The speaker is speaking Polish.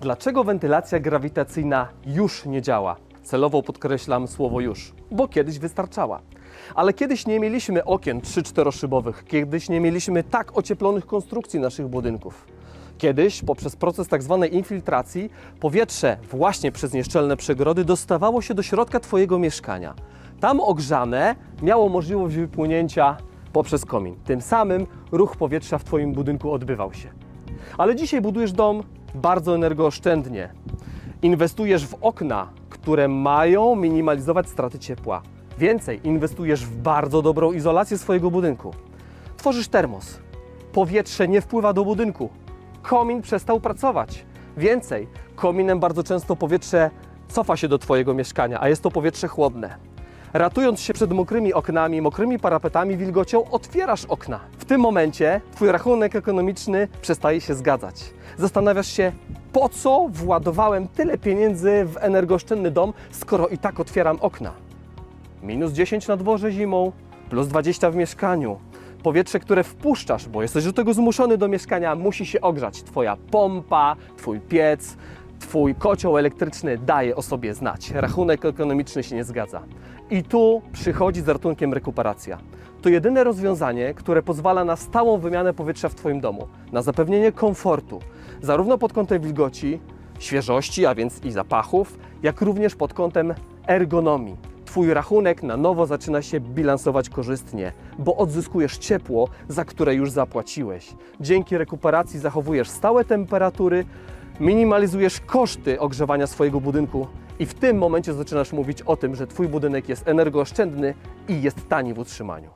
Dlaczego wentylacja grawitacyjna już nie działa? Celowo podkreślam słowo już, bo kiedyś wystarczała. Ale kiedyś nie mieliśmy okien 3-4 szybowych, kiedyś nie mieliśmy tak ocieplonych konstrukcji naszych budynków. Kiedyś poprzez proces tak zwanej infiltracji powietrze właśnie przez nieszczelne przegrody dostawało się do środka Twojego mieszkania. Tam ogrzane miało możliwość wypłynięcia poprzez komin. Tym samym ruch powietrza w Twoim budynku odbywał się. Ale dzisiaj budujesz dom bardzo energooszczędnie. Inwestujesz w okna, które mają minimalizować straty ciepła. Więcej, inwestujesz w bardzo dobrą izolację swojego budynku. Tworzysz termos. Powietrze nie wpływa do budynku. Komin przestał pracować. Więcej, kominem bardzo często powietrze cofa się do Twojego mieszkania, a jest to powietrze chłodne. Ratując się przed mokrymi oknami, mokrymi parapetami, wilgocią, otwierasz okna. W tym momencie Twój rachunek ekonomiczny przestaje się zgadzać. Zastanawiasz się, po co władowałem tyle pieniędzy w energooszczędny dom, skoro i tak otwieram okna. Minus 10 na dworze zimą, plus 20 w mieszkaniu. Powietrze, które wpuszczasz, bo jesteś do tego zmuszony do mieszkania, musi się ogrzać. Twoja pompa, twój piec, twój kocioł elektryczny daje o sobie znać. Rachunek ekonomiczny się nie zgadza. I tu przychodzi z ratunkiem rekuperacja. To jedyne rozwiązanie, które pozwala na stałą wymianę powietrza w Twoim domu, na zapewnienie komfortu, zarówno pod kątem wilgoci, świeżości, a więc i zapachów, jak również pod kątem ergonomii. Twój rachunek na nowo zaczyna się bilansować korzystnie, bo odzyskujesz ciepło, za które już zapłaciłeś. Dzięki rekuperacji zachowujesz stałe temperatury, minimalizujesz koszty ogrzewania swojego budynku i w tym momencie zaczynasz mówić o tym, że Twój budynek jest energooszczędny i jest tani w utrzymaniu.